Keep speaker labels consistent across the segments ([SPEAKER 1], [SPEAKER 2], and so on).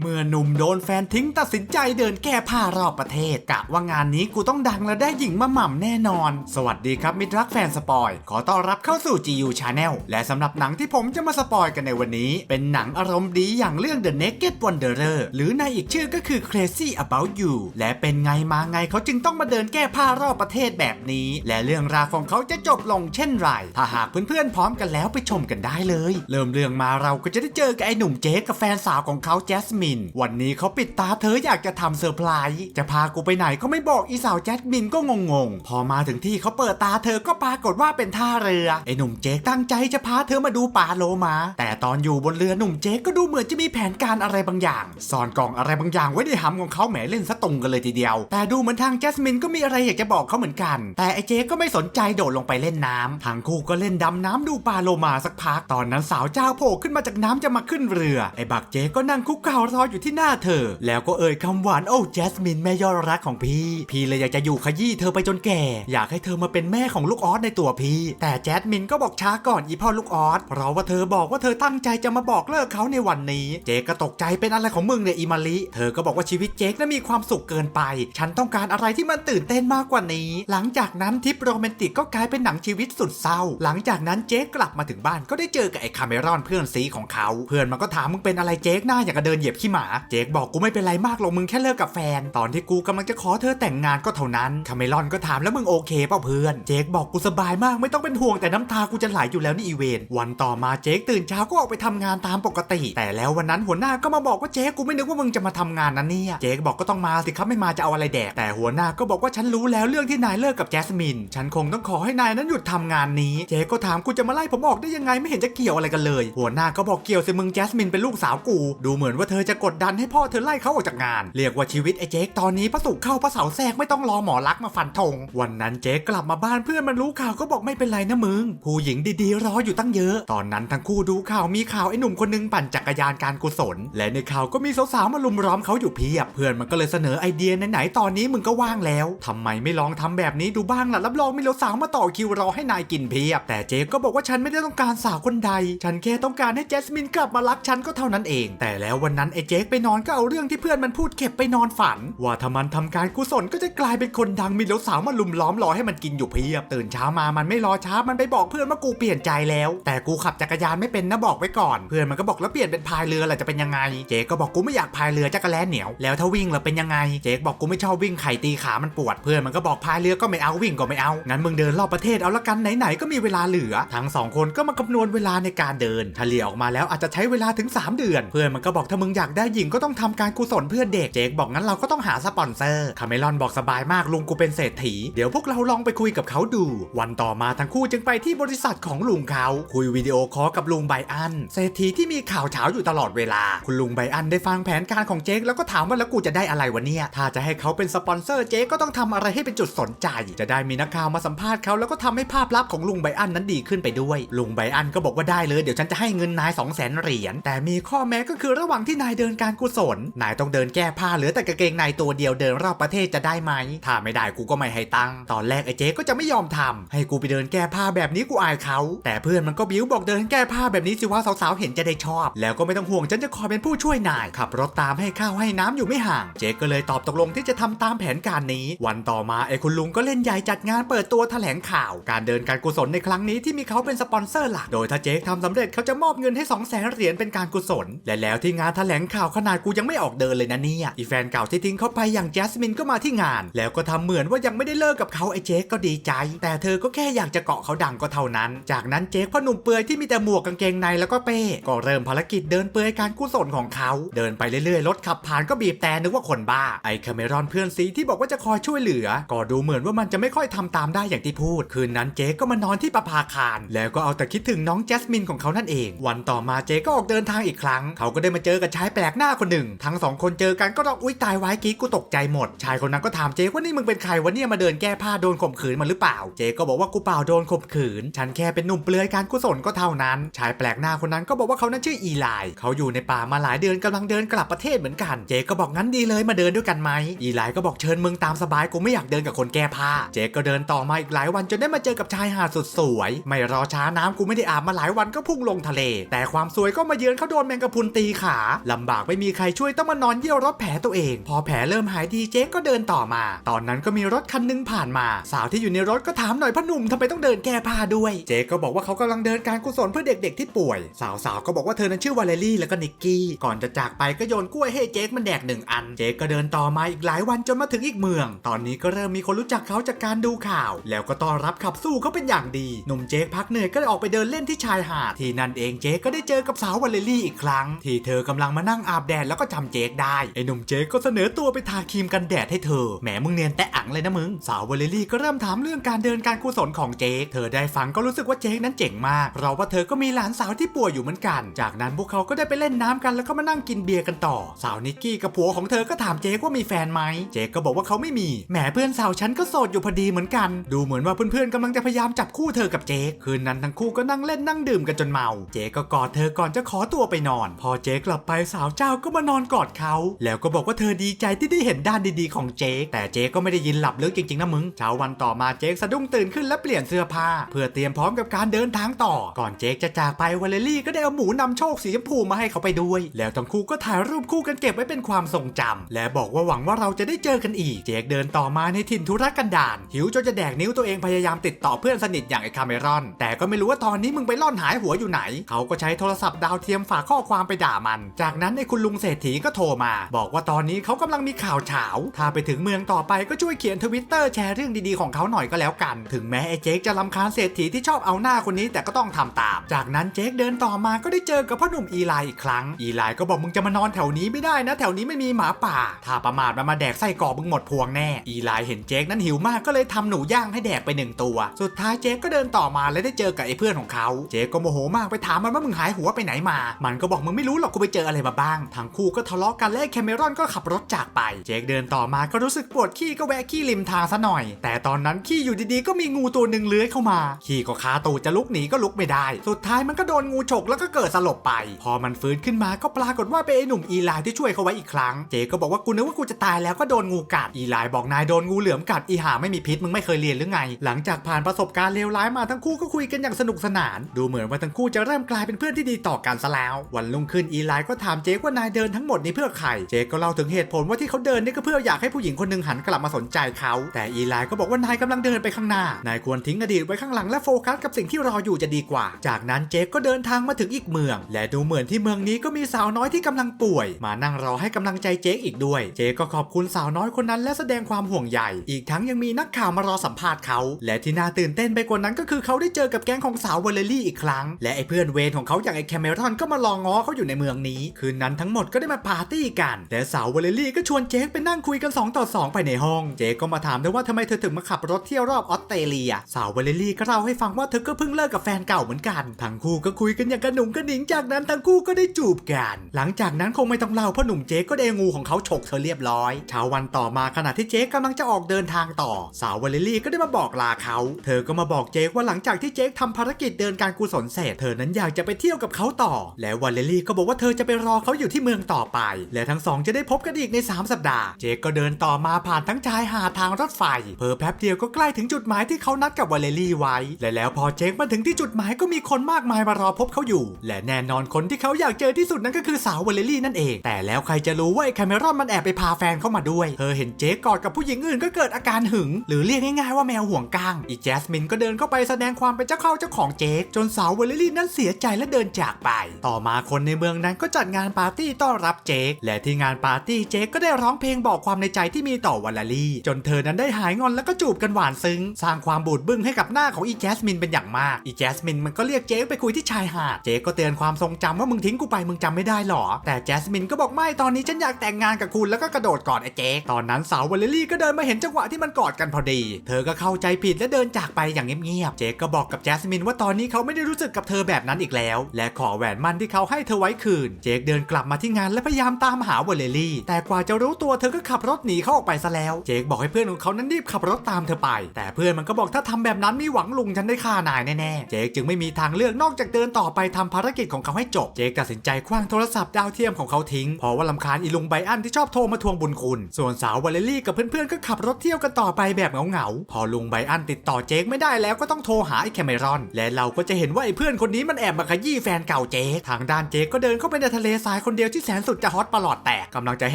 [SPEAKER 1] เมื่อหนุ่มโดนแฟนทิ้งตัดสินใจเดินแก้ผ้ารอบประเทศกะว่างานนี้กูต้องดังและได้หญิงมาหม่ำแน่นอน สวัสดีครับมิตรรักแฟนสปอย ขอต้อนรับเข้าสู่ GU Channel และสำหรับหนังที่ผมจะมาสปอยกันในวันนี้ เป็นหนังอารมณ์ดีอย่างเรื่อง The Naked Wanderer หรือในอีกชื่อก็คือ Crazy About You และเป็นไงมาไงเขาจึงต้องมาเดินแก้ผ้ารอบประเทศแบบนี้ และเรื่องราวของเขาจะจบลงเช่นไร ถ้าหากเพื่อนๆพร้อมกันแล้วไปชมกันได้เลย เริ่มเรื่องมาเราก็จะได้เจอกับไอ้หนุ่มเจ๊กับแฟนสาวของเขาแจสมิน วันนี้เขาปิดตาเธออยากจะทำเซอร์ไพรส์จะพากูไปไหนก็ไม่บอกอีสาวแจสมินก็งงๆ พอมาถึงที่เขาเปิดตาเธอก็ปรากฏว่าเป็นท่าเรือไอ้หนุ่มเจ๊กตั้งใจจะพาเธอมาดูปลาโลมา แต่ตอนอยู่บนเรือหนุ่มเจ๊กก็ดูเหมือนจะมีแผนการอะไรบางอย่างซ่อนกล่องอะไรบางอย่างไว้ในหำของเขาแหมเล่นซะตรงกันเลยทีเดียว แต่ดูเหมือนทางแจสมินก็มีอะไรอยากจะบอกเขาเหมือนกัน แต่ไอ้เจ๊ก็ไม่สนใจโดดลงไปเล่นน้ำทั้งคู่ก็เล่นดำน้ำดูปลาโลมาสักพัก ตอนนั้นสาวเจ้าโผล่ขึ้นมาจากน้ำจะมาขึ้นเรือไอ้บักเจ๊ก็นั่งคุกเข่ารออยู่ที่หน้าเธอ แล้วก็เอ่ยคำหวานโอ้แจสมินแม่ยอดรักของพี่ พี่เลยอยากจะอยู่ขยี้เธอไปจนแก่ อยากให้เธอมาเป็นแม่ของลูกออสในตัวพี่ แต่แจสมินก็บอกช้าก่อนอีพ่อลูกออสเพราะว่าเธอบอกว่าเธอตั้งใจจะมาบอกเลิกเขาในวันนี้ เจก็ตกใจเป็นอะไรของมึงเนี่ยอีมาลิเธอก็บอกว่าชีวิตเจกนั้นมีความสุขเกินไป ฉันต้องการอะไรที่มันตื่นเต้นมากกว่านี้ หลังจากนั้นทริปโรแมนติกก็กลายเป็นหนังชีวิตสุดเศร้า หลังจากนั้นเจกกลับมาถึงบ้านก็ได้เจอกับไอ้คาเมรอนเพื่อนซีของเขา เพื่อนมันก็ถามมึงเป็นอะไรเจกหน้าอย่างกับเดินเหยียบขี้หมา เจ๊กบอกกูไม่เป็นไรมากหรอกมึงแค่เลิกกับแฟน ตอนที่กูกำลังจะขอเธอแต่งงานก็เท่านั้นคาเมรอนก็ถามแล้วมึงโอเคเปล่าเพื่อน เจ๊กบอกกูสบายมากไม่ต้องเป็นห่วงแต่น้ำตากูจะไหลอยู่แล้วนี่อีเวนวันต่อมาเจ๊กตื่นเช้าก็ออกไปทำงานตามปกติ แต่แล้ววันนั้นหัวหน้าก็มาบอกว่าเจ๊กกูไม่นึกว่ามึงจะมาทำงานนะเนี่ยเจ๊กบอกก็ต้องมาสิครับไม่มาจะเอาอะไรแดกแต่หัวหน้าก็บอกว่าฉันรู้แล้วเรื่องที่นายเลิกกับแจสมินฉันคงต้องขอให้นายนั้นหยุดทำงานนี้เจ๊ก็ถามกูจะมาไล่ผมออกได้ยังไงไม่เห็นจะเกี่ยวอะไรกันเลย หัวหน้าก็บอกเกี่ยวสิมึงแจสมินเป็นลูกสาวกู ดูเหมือนว่าเธอจะกดดันให้พ่อเธอไล่เขาออกจากงาน เรียกว่าชีวิตไอ้เจ๊กตอนนี้พระสุขเข้าพระเสาแทรกไม่ต้องรอหมอรักษ์มาฟันธงวันนั้นเจ๊กกลับมาบ้านเพื่อนมันรู้ข่าวก็บอกไม่เป็นไรนะมึง ผู้หญิงดีๆรออยู่ตั้งเยอะ ตอนนั้นทั้งคู่ดูข่าวมีข่าวไอ้หนุ่มคนหนึงปั่นจักรยานการกุศล และในข่าวก็มีสาวๆมาลุมล้อมเขาอยู่เพียบ เพื่อนมันก็เลยเสนอไอเดียไหนๆตอนนี้มึงก็ว่างแล้วทำไมไม่ลองทำแบบนี้ดูบ้างล่ะรับรองมีสาวมาต่อคิวรอให้นายกินเพียบ แต่เจ๊ก็บอกว่าฉันไม่ได้ต้องการสาวคนใด ฉันแค่ต้องการให้แจสมินกลับมารักฉันก็เท่านั้นเอง แต่แล้ววันนั้นไอ้เจ๊ไปนอนก็เอาเรื่องที่เพื่อนมันพูดเก็บไปนอนฝัน ว่าถ้ามันทำการกุศลก็จะกลายเป็นคนดังมีสาวมาลุมล้อมรอให้มันกินอยู่เพียบ ตื่นเช้ามามันไม่รอช้ามันไปบอกเพื่อนว่ากูเปลี่ยนใจแล้ว แต่กูขับจักรยานไม่เป็นนะบอกไว้ก่อน เพื่อนมันก็บอกแล้วเปลี่ยนเป็นพายเรือล่ะจะเป็นยังไง เจ๊ก็บอกกูไม่อยากพายเรือจักรแลนเหนียวแล้วถ้าวิ่งล่ะเป็นยังไง เจ๊บอกกูไม่ชอบวิ่งไข่ตีขามันปวดเพื่อนมันก็บอกพายเรือก็ไม่เอาวิ่งก็ไม่เอางั้นมึงเดินรอบประเทศเอาละกันไหนๆก็มีเวลาเหลือ ทั้งสองคนก็มาคำนวณเวลาในการเดินเฉลี่ยออกมาแล้วอาจจะใช้เวลาถึง 3 เดือน เพื่อนมันก็บอกถ้ามึงอยากได้หญิงก็ต้องทำการกุศลเพื่อเด็กเจ๊กบอกงั้นเราก็ต้องหาสปอนเซอร์คาเมลอนบอกสบายมากลุงกูเป็นเศรษฐีเดี๋ยวพวกเราลองไปคุยกับเขาดู วันต่อมาทั้งคู่จึงไปที่บริษัทของลุงเขาคุยวิดีโอคอลกับลุงไบอันเศรษฐีที่มีข่าวเช้าอยู่ตลอดเวลา คุณลุงไบอันได้ฟังแผนการของเจ๊กแล้วก็ถามว่าแล้วกูจะได้อะไรวะเนี่ยถ้าจะให้เขาเป็นสปอนเซอร์เจ๊ก็ต้องทำอะไรให้เป็นจุดสนใจ จะได้มีนักข่าวมาสัมภาษณ์เขาแล้วก็ทำให้ภาพลักษณ์ของลุงไบอันนั้นดีขึ้นไปด้วยลุงไบอันก็บอกว่าได้เลยเดี๋ยวฉันจะให้เงินนาย2 0 0 0 0 0เหรียญแต่มีข้อแม้ก็คือระหว่างที่นายเเดินการกุศล นายต้องเดินแก้ผ้าเหลือแต่กางเกงในตัวเดียวเดินรอบประเทศจะได้ไหม ถ้าไม่ได้กูก็ไม่ให้ตังค์ ตอนแรกไอ้เจ๊ก็จะไม่ยอมทำให้กูไปเดินแก้ผ้าแบบนี้กูอายเขา แต่เพื่อนมันก็บิ้วบอกเดินแก้ผ้าแบบนี้สิว่าสาวๆเห็นจะได้ชอบ แล้วก็ไม่ต้องห่วงฉันจะคอยเป็นผู้ช่วยนาย ขับรถตามให้ข้าวให้น้ำอยู่ไม่ห่าง เจ๊ก็เลยตอบตกลงที่จะทำตามแผนการนี้ วันต่อมาไอ้คุณลุงก็เล่นใหญ่จัดงานเปิดตัวแถลงข่าว การเดินการกุศลในครั้งนี้ที่มีเขาเป็นสปอนเซอร์หลัก โดยถ้าเจ๊ทำสำเร็จเขาจะมอบเงินให้2 0 0แสนเหรียญเป็นการกุศล และแล้วที่งานแถลงข่าวขนาดกูยังไม่ออกเดินเลยนะเนี่ยอีแฟนเก่าที่ทิ้งเขาไปอย่างแจสมินก็มาที่งาน แล้วก็ทำเหมือนว่ายังไม่ได้เลิกกับเขาไอ้เจ๊ก็ดีใจ แต่เธอก็แค่อยากจะเกาะเขาดังก็เท่านั้น จากนั้นเจ๊พ่อหนุ่มเปือยที่มีแต่หมวกกางเกงในแล้วก็เป้ก็เริ่มภารกิจเดินเปือยการกุศลของเขา เดินไปเรื่อยๆรถขับผ่านก็บีบแต่นึกว่าคนบ้าไอ้คาเมรอนเพื่อนซีที่บอกว่าจะคอยช่วยเหลือ ก็ดูเหมือนว่ามันจะไม่ค่อยทำตามได้อย่างที่พูด คืนนั้นเจ๊ก็มานอนที่ประภาคาร แล้วก็เอาแต่คิดถึงน้องแจสมินของเขานั่นเอง วันต่อมาเจ๊ก็ออกเดินทางอีกครั้ง เขาก็ได้มาเจอกับชายแปลกหน้าคนหนึ่ง ทั้งสองคนเจอกันก็ร้องอุ้ยตายไว้กิ๊กกูตกใจหมด ชายคนนั้นก็ถามเจ๊ว่านี่มึงเป็นใครวะเนี่ยมาเดินแก้ผ้าโดนข่มขืนมาหรือเปล่า เจ๊ก็บอกว่ากูเปล่าโดนข่มขืน ฉันแค่เป็นหนุ่มเปลือยการกุศลก็เท่านั้น ชายแปลกหน้าคนนั้นก็บอกว่าเขานั้นชื่ออีไลเขาอยู่ในป่ามาหลายเดือนกำลังเดินกลับประเทศเหมือนกัน เจ๊ก็บอกงั้นดีเลยมาเดินด้วยกันไหมอีไลก็บอกเชิญมึงตามสบายกูไม่อยากเดินกับคนแก้ผ้า เจ๊ก็เดินต่อมาอีกหลายวันจนได้มาเจอกับชายหาดสุดสวย ไม่รอช้าน้ำกูไม่ได้อาบมาหลายวันก็พุ่งลงทะเล แต่ความสวยก็มาเยือนเขาโดนแมงกะพุนตีขาลำบากไม่มีใครช่วยต้องมานอนเยี่ยวรถแผลตัวเอง พอแผลเริ่มหายดีเจ๊ก็เดินต่อมา ตอนนั้นก็มีรถคันหนึงผ่านมา สาวที่อยู่ในรถก็ถามหน่อยพ่อหนุ่มทำไมต้องเดินแก้ผ้าด้วย เจ๊ก็บอกว่าเขากำลังเดินการกุศลเพื่อเด็กๆที่ป่วย สาวๆก็บอกว่าเธอนั้นชื่อวาเลรี่แล้วก็นิกกี้ ก่อนจะจากไปก็โยนกล้วยให้เจ๊กมันแดกหนึ่งอัน เจ๊ก็เดินต่อมาอีกหลายวันจนมาถึงอีกเมือง ตอนนี้ก็เริ่มมีคนรู้จักเขาจากการดูข่าว แล้วก็ต้อนรับขับสู้เขาเป็นอย่างดี หนุ่มเจ๊กพักเหนื่อยก็เลยออกไปเดินเล่นที่ชายหาด ที่นั่นเองเจ๊ก็ได้เจอกับสาววาเลรี่อีกครั้ง ที่เธอกำลังมานั่งั่งอาบแดดแล้วก็จำเจ๊กได้ ไอ้หนุ่มเจ๊กก็เสนอตัวไปทาครีมกันแดดให้เธอ แหมมึงเนียนแต่อังเลยนะมึง สาววาเลี่ก็เริ่มถามเรื่องการเดินการกุศลของเจ๊กเธอได้ฟังก็รู้สึกว่าเจ๊กนั้นเจ๋งมาก เพราะว่าเธอก็มีหลานสาวที่ป่วยอยู่เหมือนกัน จากนั้นพวกเขาก็ได้ไปเล่นน้ำกันแล้วก็มานั่งกินเบียร์กันต่อ สาวนิกกี้กับผัวของเธอก็ถามเจ๊กว่ามีแฟนไหม เจ๊กก็บอกว่าเขาไม่มี แหมเพื่อนสาวฉันก็โสดอยู่พอดีเหมือนกัน ดูเหมือนว่าเพื่อนๆกำลังจะพยายามจับคู่เธอกับเจ๊กคืนนั้นทั้งคู่ก็นั่งเล่นนั่งดื่มกันจนเมา เจ๊ก็กอดเธอก่อนจะขอตัวไปนอน พอเจ๊กลับไปสาวาวเจ้าก็มานอนกอดเขา แล้วก็บอกว่าเธอดีใจที่ได้เห็นด้านดีๆของเจ๊กแต่เจ๊ก็ไม่ได้ยินหลับลึกจริงๆนะมึงเช้าวันต่อมาเจ๊กสะดุ้งตื่นขึ้นและเปลี่ยนเสื้อผ้า เพื่อเตรียมพร้อมกับการเดินทางต่อ ก่อนเจ๊กจะจากไปวาเลรี่ก็ได้เอาหมูนำโชคสีชมพูมาให้เขาไปด้วย แล้วทั้งคู่ก็ถ่ายรูปคู่กันเก็บไว้เป็นความทรงจำและบอกว่าหวังว่าเราจะได้เจอกันอีก เจ๊กเดินต่อมาในถิ่นธุรกันดารหิวจนจะแดกนิ้วตัวเองพยายามติดต่อเพื่อนสนิทอย่างไอ้คาเมรอน แต่ก็ไม่รู้ว่าตอนนี้มึงไปล่อนหายหัวอยู่ไหน เขาก็ใช้โทรศัพท์ดาวเทียมฝากข้อความไปด่ามัน จากนั้นไอ้คุณลุงเศรษฐีก็โทรมา บอกว่าตอนนี้เขากำลังมีข่าวเฉาถ้าไปถึงเมืองต่อไปก็ช่วยเขียนทวิตเตอร์แชร์เรื่องดีๆของเขาหน่อยก็แล้วกัน ถึงแม้ไอ้เจ๊กจะลำคาญเศรษฐีที่ชอบเอาหน้าคนนี้แต่ก็ต้องทำตาม จากนั้นเจ๊กเดินต่อมาก็ได้เจอกับพ่อหนุ่มอีไลอีกครั้ง อีไลก็บอกมึงจะมานอนแถวนี้ไม่ได้นะ แถวนี้ไม่มีหมาป่า ถ้าประมาทมันมาแดกไส้กรอกมึงหมดพวงแน่ อีไลเห็นเจ๊กนั้นหิวมากก็เลยทำหนูย่างให้แดกไปหนึ่งตัว สุดท้ายเจ๊กก็เดินต่อมาและได้เจอกับไอ้เพื่อนของเขา เจ๊กก็โมโหมากไปถามมันว่ามึงหายหัวไปไหนมา มันก็บอกมึงไม่รู้หรอกกูไปเจออะไรมาบ้าง ทั้งคู่ก็ทะเลาะกันและแคมเมรอนก็ขับรถจากไป เจ๊กเดินต่อมาก็รู้สึกปวดขี้ก็แวะขี้ริมทางซะหน่อย แต่ตอนนั้นขี้อยู่ดีๆก็มีงูตัวหนึ่งเลื้อยเข้ามา ขี้ก็คาตูจะลุกหนีก็ลุกไม่ได้ สุดท้ายมันก็โดนงูฉกแล้วก็เกิดสลบไป พอมันฟื้นขึ้นมาก็ปรากฏว่าเป็นไอ้หนุ่มอีไลที่ช่วยเขาไว้อีกครั้ง เจ๊ก็บอกว่ากูนึกว่ากูจะตายแล้วก็โดนงูกัด อีไลบอกนายโดนงูเหลือมกัดอีหาไม่มีพิษมึงไม่เคยเรียนหรือไง หลังจากผ่านประสบการณ์เลวร้ายมาทั้งคู่ก็คุยกันอย่างสนุกสนาน ดูเหมือนว่าทั้งคู่จะเริ่มกลายเป็นเพื่อนที่ดีต่อกันซะแล้ว วันรุ่งขึ้นอีไลก็ถามเจว่านายเดินทั้งหมดนี้เพื่อใคร เจ๊ก็เล่าถึงเหตุผลว่าที่เขาเดินนี่ก็เพื่ออยากให้ผู้หญิงคนหนึงหันกลับมาสนใจเขา แต่อีไลน์ก็บอกว่านายกำลังเดินไปข้างหน้า นายควรทิ้งอดีตไว้ข้างหลังและโฟกัสกับสิ่งที่รออยู่จะดีกว่า จากนั้นเจ๊ก็เดินทางมาถึงอีกเมือง และดูเหมือนที่เมืองนี้ก็มีสาวน้อยที่กำลังป่วย มานั่งรอให้กำลังใจเจ๊อีกด้วย เจ๊ก็ขอบคุณสาวน้อยคนนั้น และแสดงความห่วงใย อีกทั้งยังมีนักข่าวมารอสัมภาษณ์เขา และที่น่าตื่นเต้นไปกว่านั้นก็คือเขาได้เจอกับแก๊งของสาววลลี่อีกครั้ง และไอ้เพื่อนเวรของเขาอย่างไอ้แคมเมรอนก็มารอง้อเขาอยู่ในเมืองนี้คืนนั้นทั้งหมดก็ได้มาปาร์ตี้กัน แต่สาววอลเลรี่ก็ชวนเจ๊ไปนั่งคุยกัน 2 ต่อ 2 ไปในห้อง เจ๊ก็มาถามด้วยว่าทำไมเธอถึงมาขับรถเที่ยวรอบออสเตรเลีย สาววอลเลรี่ก็เล่าให้ฟังว่าเธอก็เพิ่งเลิกกับแฟนเก่าเหมือนกัน ทั้งคู่ก็คุยกันอย่างกระหนุ่งกระหนิงจากนั้นทั้งคู่ก็ได้จูบกัน หลังจากนั้นคงไม่ต้องเล่าเพราะหนุ่มเจ๊ก็ได้งูของเขาฉกเธอเรียบร้อยเช้าวันต่อมาขณะที่เจ๊กำลังจะออกเดินทางต่อ สาววอลเลรี่ก็ได้มาบอกลาเขา เธอก็มาบอกเจ๊กว่าหลังจากที่เจ๊กทำภารกิจเดินการกุศลเสร็จเธอนั้นอยากจะไปเที่ยวกับเขาต่อ และวอลเลรี่ก็บอกว่าเธอจะไปรอเขาอยู่ที่เมืองต่อไป และทั้งสองจะได้พบกันอีกใน 3 สัปดาห์ เจ๊กก็เดินต่อมาผ่านทั้งชายหาดทางรถไฟ เพอแป๊บเดียวก็ใกล้ถึงจุดหมายที่เขานัดกับวอลเลรี่ไว้ และแล้วพอเจ๊กมาถึงที่จุดหมายก็มีคนมากมายมารอพบเขาอยู่ และแน่นอนคนที่เขาอยากเจอที่สุดนั่นก็คือสาววอลเลรี่นั่นเอง แต่แล้วใครจะรู้ว่าไอ้แคมรอนมันแอบไปพาแฟนเข้ามาด้วย เธอเห็นเจ๊กอดกับผู้หญิงอื่นก็เกิดอาการหึง หรือเรียกง่ายๆว่าแมวห่วงก้างอีแจสมินก็เดินเข้าไปแสดงความเป็นเจ้าเข้าเจ้าของเจ๊กจนสาววอลเลรี่นั้นเสียใจและเดินจากไป ต่อมาคนในเมืองนั้นก็จัดงานปาร์ตี้ต้อนรับเจ๊กและที่งานปาร์ตี้เจ๊กก็ได้ร้องเพลงบอกความในใจที่มีต่อวอลเลรี่ จนเธอนั้นได้หายงอนแล้วก็จูบกันหวานซึ้ง สร้างความบูดบึ้งให้กับหน้าของอีแจสมินเป็นอย่างมากอีแจสมินมันก็เรียกเจ๊กไปคุยที่ชายหาดเจ๊กก็เตือนความทรงจำว่ามึงทิ้งกูไปมึงจำไม่ได้หรอ แต่แจสมินก็บอกไม่ตอนนี้ฉันอยากแต่งงานกับคุณแล้วก็กระโดดกอดไอ้เจ๊กตอนนั้นสาววอลเลรี่ก็เดินมาเห็นจังหวะที่มันกอดกันพอดี เธอก็เข้าใจผิดและเดินจากไปอย่างเงียบๆเจ๊กก็บอกกับแจสมินว่าตอนนี้เขาไม่ได้รู้สึกกับเธอแบบนั้นอีกแล้ว และขอแหวนมั่นที่เขาให้เธอไว้คืน เจ๊กเดินกลับมาที่งานและพยายามตามหาวอลเลรี่ แต่กว่าจะรู้ตัวเธอก็ขับรถหนีเขาออกไปซะแล้ว เจ๊กบอกให้เพื่อนของเขานั้นรีบขับรถตามเธอไป แต่เพื่อนมันก็บอกถ้าทำแบบนั้นไมีหวังลุงฉันได้ฆ่านายแน่ๆ เจ๊กจึงไม่มีทางเลือกนอกจากเดินต่อไปทำภารกิจของเขาให้จบ เจ๊กตัดสินใจคว้างโทรศัพท์ดาวเทียมของเขาทิ้งเพราะว่าลำคาญอีลุงไบอันที่ชอบโทรมาทวงบุญคุณ ส่วนสาววอลเลรี่กับเพื่อนๆก็ขับรถเที่ยวกันต่อไปแบบเหงาๆพอลุงไบอันติดต่อเจ๊กไม่ได้แล้วก็ต้องโทรหาไอ้แคมเมรอน และเราก็จะเห็นว่าไอ้เพื่อนคนนี้มันแอบมาขยี้แฟนเก่าเจ๊กทางด้านเจ๊กก็เดินเข้าไปในทะเลทรายายคนเดียวที่แสนสุดจะฮอตประหลอดแตกกำลังจะแ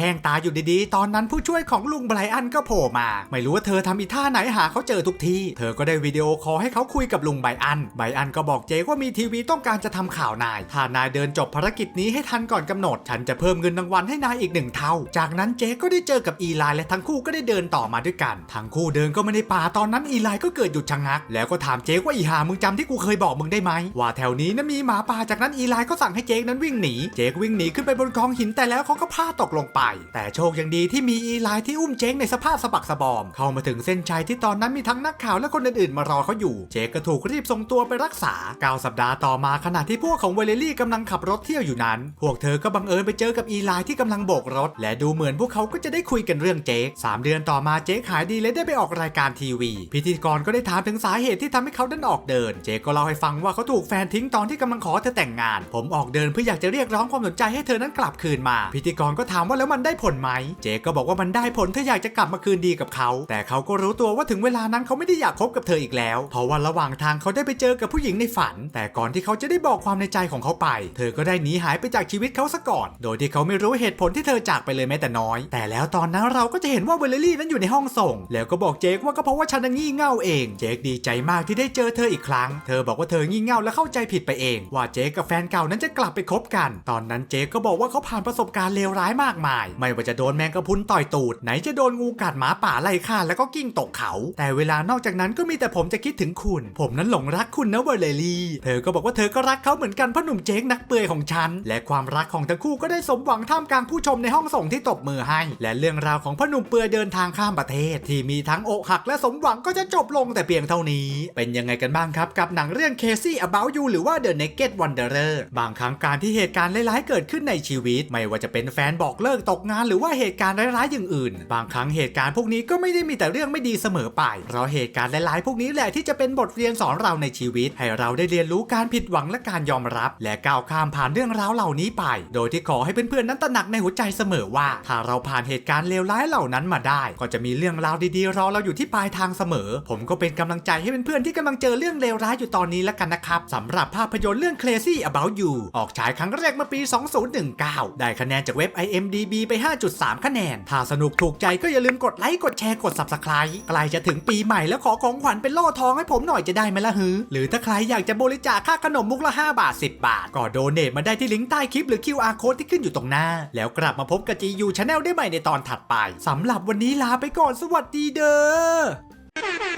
[SPEAKER 1] ห้งตายอยู่ดีๆ ตอนนั้นผู้ช่วยของลุงไบรอันก็โผล่มา ไม่รู้ว่าเธอทำอีท่าไหนหาเขาเจอทุกที่เธอก็ได้วิดีโอคอลให้เขาคุยกับลุงไบรอัน ไบรอันก็บอกเจ๊ว่ามีทีวีต้องการจะทำข่าวนาย ถ้านายเดินจบภารกิจนี้ให้ทันก่อนกำหนด ฉันจะเพิ่มเงินรางวัลให้นายอีกหนึ่งเท่า จากนั้นเจ๊ก็ได้เจอกับอีไลน์และทั้งคู่ก็ได้เดินต่อมาด้วยกัน ทั้งคู่เดินก็ไม่ได้ป่าตอนนั้นอีไลน์ก็เกิดหยุดชะงัก แล้วก็ถามเจ๊ว่าอีหามึงจำที่กูเคยบอกมึงได้ไหมว่าแถวนี้นะมีหมาป่าจากนั้นอีไลก็สั่งให้เจนั้นวิ่งหนี เจวิ่งหนีขึ้นไปบนกองหินแต่แล้วเขาก็พลาดตกลงไป แต่โชคยังดีที่มีอีไลที่อุ้มเจ๊งในสภาพสะบักสะบอม เข้ามาถึงเส้นชัยที่ตอนนั้นมีทั้งนักข่าวและคนอื่นๆมารอเขาอยู่ เจ๊ก็ถูกรีบส่งตัวไปรักษา 9 สัปดาห์ต่อมาขณะที่พวกของเวเลลี่กำลังขับรถเที่ยวอยู่นั้น พวกเธอก็บังเอิญไปเจอกับอีไลที่กำลังโบกรถ และดูเหมือนพวกเขาก็จะได้คุยกันเรื่องเจ๊กสามเดือนต่อมาเจ๊ขายดีและได้ไปออกรายการทีวี พิธีกรก็ได้ถามถึงสาเหตุที่ทำให้เขาดินออกเดิน เจ๊ก็เล่าให้ฟังว่าเขาถูกแฟนทิ้งตอนที่กำลังขอเธอแต่งงาน ผมออกเดินเพื่ออยากจะเรียกร้องความสนใจให้ให้เธอนั้นกลับคืนมา พิธีกรก็ถามว่าแล้วมันได้ผลไหม เจก็บอกว่ามันได้ผลเธออยากจะกลับมาคืนดีกับเขา แต่เขาก็รู้ตัวว่าถึงเวลานั้นเขาไม่ได้อยากคบกับเธออีกแล้ว เพราะว่าระหว่างทางเขาได้ไปเจอกับผู้หญิงในฝัน แต่ก่อนที่เขาจะได้บอกความในใจของเขาไป เธอก็ได้หนีหายไปจากชีวิตเขาซะก่อน โดยที่เขาไม่รู้เหตุผลที่เธอจากไปเลยแม้แต่น้อย แต่แล้วตอนนั้นเราก็จะเห็นว่าเวลลี่นั้นอยู่ในห้องส่ง แล้วก็บอกเจคว่าก็เพราะว่าฉันน่งี่เง่าเอง เจคดีใจมากที่ได้เจอเธออีกครั้ง เธอบอกว่าเธองี่เง่าและเข้าใจผิดไปเอง ว่าเจคกับแฟนเก่านั้นจะกลับไปคบกัน ตอนนั้นเจคก็บอกว่าเขาผ่านประสบการณ์เลวร้ายมากมาย ไม่ว่าจะโดนแมงกะพุนต่อยตูด ไหนจะโดนงูกัดหมาป่าไล่ฆ่าแล้วก็กิ้งตกเขา แต่เวลานอกจากนั้นก็มีแต่ผมจะคิดถึงคุณ ผมนั้นหลงรักคุณนะเวเลลี่ เธอก็บอกว่าเธอก็รักเขาเหมือนกันเพราะหนุ่มเจคนักเปื่อยของฉัน และความรักของทั้งคู่ก็ได้สมหวังท่ามกลางผู้ชมในห้องส่งที่ตบมือให้ และเรื่องราวของพ่อหนุ่มเปื่อยเดินทางข้ามประเทศ ที่มีทั้งอกหักและสมหวังก็จะจบลงแต่เพียงเท่านี้ เป็นยังไงกันบ้างครับกับหนังเรื่อง Casey About You หรือว่า The Naked Wanderer บางครั้งการที่เหตุการณ์ร้ายๆเกิดขึ้นในชีวิต ไม่ว่าจะเป็นแฟนบอกเลิกตกงาน หรือว่าเหตุการณ์ร้ายๆอย่างอื่น บางครั้งเหตุการณ์พวกนี้ก็ไม่ได้มีแต่เรื่องไม่ดีเสมอไป เพราะเหตุการณ์ร้ายๆพวกนี้แหละที่จะเป็นบทเรียนสอนเราในชีวิต ให้เราได้เรียนรู้การผิดหวังและการยอมรับ และก้าวข้ามผ่านเรื่องราวเหล่านี้ไป โดยที่ขอให้เพื่อนๆนั้นตระหนักในหัวใจเสมอว่า ถ้าเราผ่านเหตุการณ์เลวร้ายเหล่านั้นมาได้ ก็จะมีเรื่องราวดีๆรอเราอยู่ที่ปลายทางเสมอ ผมก็เป็นกำลังใจให้เพื่อนๆที่กำลังเจอเรื่องเลวร้ายอยู่ตอนนี้แล้วกันนะครับสำหรับภาพยนตร์เรื่อง Crazy About You ออกฉายครั้งแรกเมื่อปี2019 ได้คะแนนจากเว็บ IMDB ไป 5.3 คะแนน ถ้าสนุกถูกใจก็อย่าลืมกดไลค์ กดแชร์ กด Subscribe ใกล้จะถึงปีใหม่แล้วขอของขวัญเป็นโล่ทองให้ผมหน่อยจะได้ไหมล่ะฮือ หรือถ้าใครอยากจะบริจาคค่าขนมมุกละ 5 บาท 10 บาท ก็โดเนทมาได้ที่ลิงก์ใต้คลิปหรือ QR code ที่ขึ้นอยู่ตรงหน้า แล้วกลับมาพบกับ GU Channel ได้ใหม่ในตอนถัดไปสำหรับวันนี้ลาไปก่อนสวัสดีเด้อ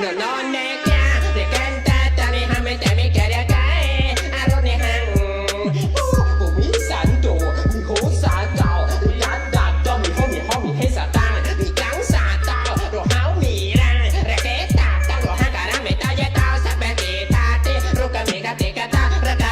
[SPEAKER 2] No, no, negra, te canta, te déjame, te me quería